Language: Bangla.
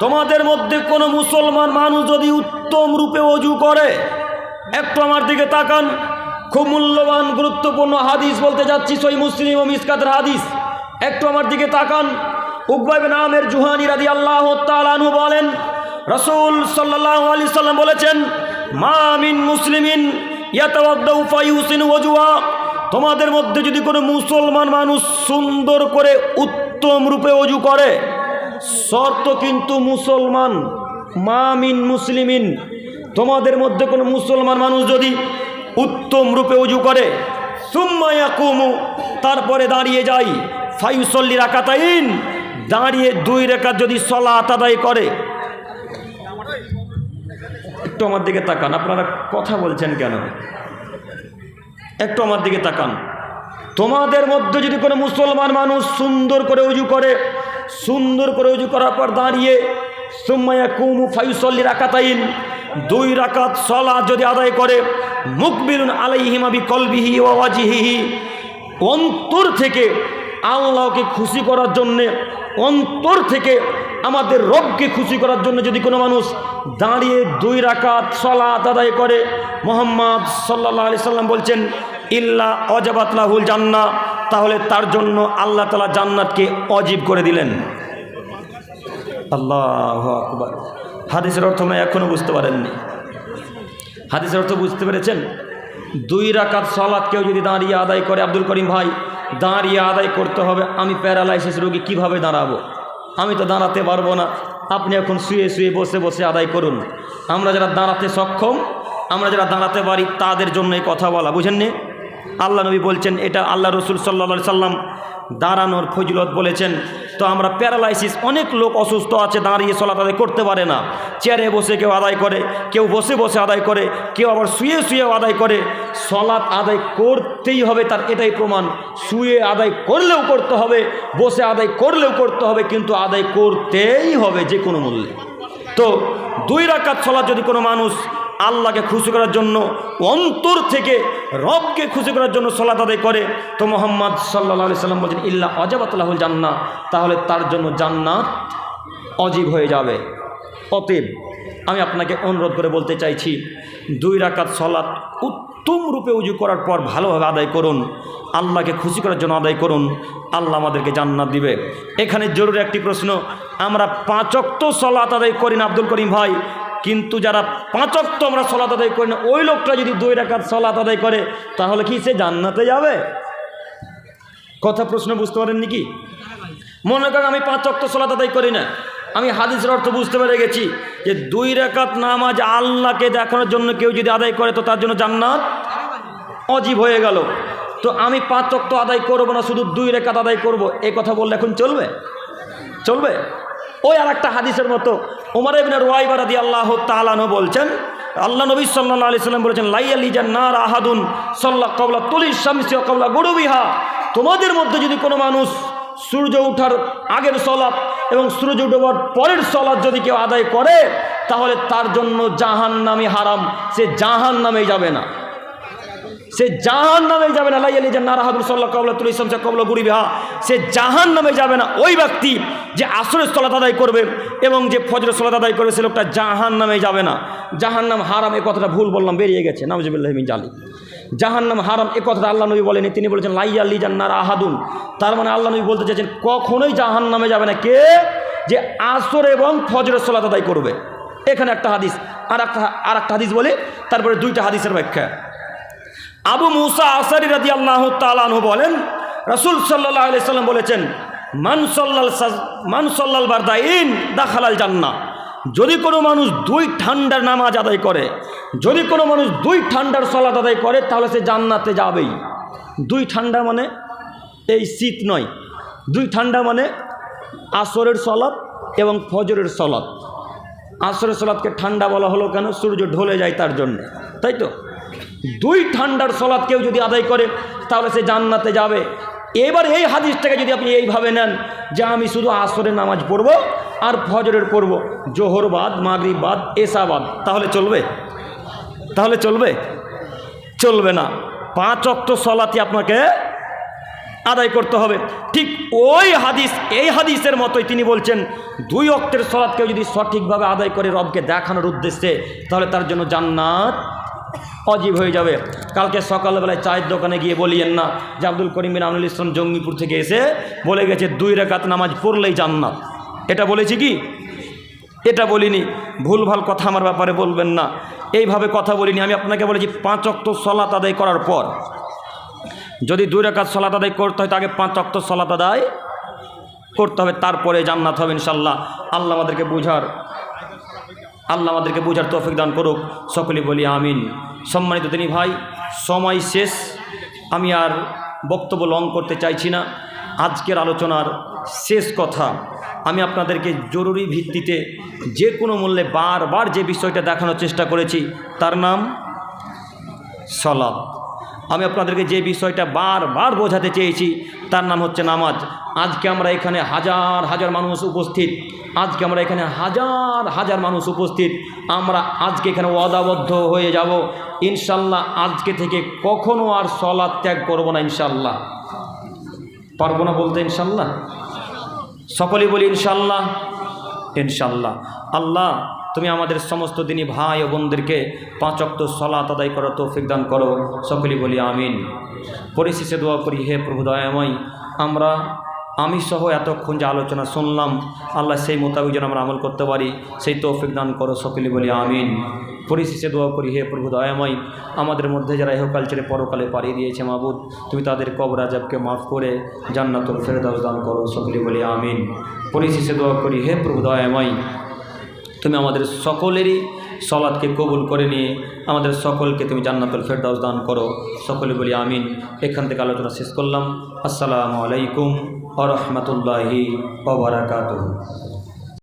তোমাদের মধ্যে কোনো মুসলমান মানুষ যদি উত্তম রূপে অজু করে, একটু আমার দিকে তাকান। খুব মূল্যবান, গুরুত্বপূর্ণ হাদিস বলতে যাচ্ছি, সই মুসলিম ও মিসকাতের হাদিস। একটু আমার দিকে তাকান। উকবাইব নামের জুহানি রাদি আল্লাহ তালানু বলেন, রসুল সাল্লাহ আলি সাল্লাম বলেছেন মামিন মুসলিমিন তোমাদের মধ্যে যদি কোনো মুসলমান মানুষ সুন্দর করে উত্তম রূপে অজু করে শর্ত কিন্তু মুসলমান, মামিন মুসলিমিন। তোমাদের মধ্যে কোনো মুসলমান মানুষ যদি উত্তম রূপে উজু করে সুম্মায়া কুমু তারপরে দাঁড়িয়ে যাই ফাইসল্লি রাকাতাইন, দাঁড়িয়ে দুই রেখা যদি সলা আদায় করে। একটু আমার দিকে তাকান, আপনারা কথা বলছেন কেন? একটু আমার দিকে তাকান। তোমাদের মধ্যে যদি কোনো মুসলমান মানুষ সুন্দর করে উজু করে সুন্দর করে উজু করার পর দাঁড়িয়ে সুম্মায়া কুমু ফাইসল্লি রাকাতাইন, দুই রাকাত সলা যদি আদায় করে, মুকবিলুন আলাইহিমাবি কলবিহি ওয়াজিহি অন্তর থেকে আল্লাহকে খুশি করার জন্যে, অন্তর থেকে আমাদের রবকে খুশি করার জন্য যদি কোনো মানুষ দাঁড়িয়ে দুই রাকাত সলাত আদায় করে, মোহাম্মদ সাল্লাহ আলি সাল্লাম বলছেন, ইল্লা অজাবাতলাহুল জান্না তাহলে তার জন্য আল্লাহ তালা জান্নাতকে অজীব করে দিলেন। আল্লাহ আকবর। হাদিসের অর্থ মানে এখনও বুঝতে পারেননি। হাদিসের অর্থ বুঝতে পেরেছেন? দুই রাকাত সলাৎ কেউ যদি দাঁড়িয়ে আদায় করে, আব্দুল করিম ভাই, দাঁড়িয়ে আদায় করতে হবে, আমি প্যারালাইসিস রোগী কীভাবে দাঁড়াবো? আমি তো দাঁড়াতে পারব না। আপনি এখন শুয়ে শুয়ে বসে বসে আদায় করুন। আমরা যারা দাঁড়াতে সক্ষম, আমরা যারা দাঁড়াতে পারি, তাদের জন্য এই কথা বলা। বুঝেননি? আল্লাহ নবী বলছেন, এটা আল্লাহ রসুল সাল্লা সাল্লাম দাঁড়ানোর ফজিলত বলেছেন। তো আমরা প্যারালাইসিস, অনেক লোক অসুস্থ আছে, দাঁড়িয়ে সলাত আদায় করতে পারে না। চেয়ারে বসে কেউ আদায় করে, কেউ বসে বসে আদায় করে, কেউ আবার শুয়ে শুয়েও আদায় করে। সলাৎ আদায় করতেই হবে, তার এটাই প্রমাণ। শুয়ে আদায় করলেও করতে হবে, বসে আদায় করলেও করতে হবে, কিন্তু আদায় করতেই হবে যে কোনো মূল্যে। তো দুই রাকাত সলাৎ যদি কোনো মানুষ আল্লাহকে খুশি করার জন্য, অন্তর থেকে রবকে খুশি করার জন্য সলাত আদায় করে। তো মোহাম্মদ সাল্লা সাল্লাম বলছেন, ইল্লা অজাবাতুল জান্না তাহলে তার জন্য জান্নাত অজীব হয়ে যাবে। অতএব আমি আপনাকে অনুরোধ করে বলতে চাইছি, দুই রাকাত সলাৎ উত্তম রূপে উজু করার পর ভালোভাবে আদায় করুন। আল্লাহকে খুশি করার জন্য আদায় করুন। আল্লাহ আমাদেরকে জান্নাত দিবে। এখানে জরুরি একটি প্রশ্ন, আমরা পাঁচক্ত সলাত আদায় করি না, আব্দুল করিম ভাই? কিন্তু যারা পাঁচক্ত আমরা সলাত আদায় করি না, ওই লোকটা যদি দুই রাকাত সলাত আদায় করে, তাহলে কি সে জান্নাতে যাবে? কথা প্রশ্ন বুঝতে পারেননি কি? মনে করেন আমি পাঁচ অক্ত সলাত আদায় করি না। আমি হাদিসের অর্থ বুঝতে পেরে গেছি যে দুই রেখাত নামাজ আল্লাহকে দেখানোর জন্য কেউ যদি আদায় করে, তো তার জন্য জান্নাত অজীব হয়ে গেল। তো আমি পাঁচ অক্ত আদায় করব না, শুধু দুই রেখাত আদায় করব? এই কথা বললে এখন চলবে? চলবে? ওই আর একটা হাদিসের মতো ওমর এবিনের ওয়াইবারাদি আল্লাহ তালানো বলছেন, আল্লাহ নবী সাল্লাহ আলি সাল্লাম বলেছেন লাইয়ালি জান্নার আহাদুন সাল্লাহ কবলা তুলিস শামসি কবলা গরুবিহা। তোমাদের মধ্যে যদি কোনো মানুষ সূর্য ওঠার আগের সলাপ এবং সূর্য উঠবার পরের সলাপ যদি কেউ আদায় করে, তাহলে তার জন্য জাহান নামে হারাম। সে জাহান নামে যাবে না। সে জাহান নামে যাবে না। লাইয়ালি যে নারাহাদুল সাল্লাহ কবলা তুল ইসলাম কবলা গুড়ি বিহা সে জাহান নামে যাবে না। ওই ব্যক্তি যে আসরের স্থলাত আদায় করবে এবং যে ফজরের স্থলাত আদায় করবে, সে লোকটা জাহান নামে যাবে না। জাহান নাম হারাম এ কথাটা ভুল বললাম, বেরিয়ে গেছে। নামজিবুল্লাহমিন জালি জাহান নাম হারাম এ কথাটা আল্লাহ নবী বলেনি তিনি বলেছেন লাইয়া লি জান্নার আহাদুন। তার মানে আল্লাহ নবী বলতে চাইছেন, কখনোই জাহান নামে যাবে না কে যে আসর এবং ফজরের স্থলাত আদায় করবে। এখানে একটা হাদিস আর একটা আর একটা হাদিস বলে, তারপরে দুইটা হাদিসের ব্যাখ্যা। আবু মুসা আসারি রাজি আল্লাহ তালানহু বলেন, রসুল সাল্লাহ আলি সাল্লাম বলেছেন মানসল্লাল মানসল্লাল বারদাইন দাখালাল জান্না যদি কোনো মানুষ দুই ঠান্ডার নামাজ আদায় করে, যদি কোনো মানুষ দুই ঠান্ডার সলাত আদায় করে, তাহলে সে জান্নাতে যাবেই। দুই ঠান্ডা মানে এই শীত নয়। দুই ঠান্ডা মানে আসরের সলাৎ এবং ফজরের সলাৎ আসরের সলাৎকে ঠান্ডা বলা হলো কেন? সূর্য ঢলে যায় তার জন্যে। তাই তো? দুই ঠান্ডার সলাৎ কেউ যদি আদায় করে, তাহলে সে জান্নাতে যাবে। এবার এই হাদিসটাকে যদি আপনি এইভাবে নেন যে আমি শুধু আসরের নামাজ পড়ব আর ফজরের পড়ব জোহরবাদ মাগরিবাদ এসাবাদ তাহলে চলবে? তাহলে চলবে? চলবে না। পাঁচ অক্ট সলাতে আপনাকে আদায় করতে হবে। ঠিক ওই হাদিস, এই হাদিসের মতোই তিনি বলছেন, দুই অক্তের সলাৎ কেউ যদি সঠিকভাবে আদায় করে রবকে দেখানোর উদ্দেশ্যে, তাহলে তার জন্য জান্নাত অজীব হয়ে যাবে। কালকে সকালবেলায় চায়ের দোকানে গিয়ে বলিয়েন না যে আব্দুল করিম বিন আমনুল ইসলাম জঙ্গিপুর থেকে এসে বলে গেছে, দুই রেখাত নামাজ পড়লেই জান্নাত। এটা বলেছি কি? এটা বলিনি। ভুলভাল কথা আমার ব্যাপারে বলবেন না। এইভাবে কথা বলিনি। আমি আপনাকে বলেছি, পাঁচ অক্ত সলাত আদায় করার পর। যদি দুই রেখাত সলাত আদায় করতে হয় তাকে পাঁচ অক্ত সলাত আদায় করতে হবে, তারপরে জান্নাত হবে ইনশাল্লাহ আল্লাহ আমাদেরকে বুঝার, আল্লাহ আমাদেরকে বোঝার তৌফিক দান করুক। সকলে বলি আমিন। সম্মানিত তিনি ভাই, সময় শেষ। আমি আর বক্তব্য লং করতে চাইছি না। আজকের আলোচনার শেষ কথা, আমি আপনাদেরকে জরুরি ভিত্তিতে যে কোনো মূল্যে বারবার যে বিষয়টা দেখানোর চেষ্টা করেছি, তার নাম সলাপ আমি আপনাদেরকে যে বিষয়টা বারবার বোঝাতে চেয়েছি, তার নাম হচ্ছে নামাজ। আজকে আমরা এখানে হাজার হাজার মানুষ উপস্থিত। আজকে আমরা এখানে হাজার হাজার মানুষ উপস্থিত। আমরা আজকে এখানে ওয়াদাবদ্ধ হয়ে যাব। ইনশাল্লাহ আজকে থেকে কখনো আর সলাদ ত্যাগ করব না ইনশাল্লাহ। পারব না বলতে ইনশাল্লাহ? সকলেই বলি ইনশাল্লাহ? ইনশাল্লাহ। আল্লাহ তুমি আমাদের সমস্ত দিনই ভাই ও বোনদেরকে পাঁচ সলা সলাত আদায় করো তৌফিক দান করো। সকলেই বলি আমিন। পরিশেষে দোয়া করি, হে প্রভু দয়াময়, আমরা, আমি সহ এতক্ষণ যে আলোচনা শুনলাম, আল্লাহ সেই মোতাবেক যেন আমরা আমল করতে পারি, সেই তৌফিক দান করো সকলে বলি আমিন। পরিশেষে দোয়া করি, হে প্রভু দয়াময়, আমাদের মধ্যে যারা ইহকাল ছেড়ে পরকালে পাড়িয়ে দিয়েছে মাবুদ, তুমি তাদের কবর আজাবকে মাফ করে জান্নাতুল ফেরদাউস দান করো সকলে বলি আমিন। পরিশেষে দোয়া করি, হে প্রভু দয়াময় তুমি আমাদের সকলেরই সলাদকে কবুল করে নিয়ে আমাদের সকলকে তুমি জান্নাতুল ফেরদাউস দান করো। সকলে বলি আমিন। এখান থেকে আলোচনা শেষ করলাম। আসসালামু আলাইকুম আ রহমতুল্লাহি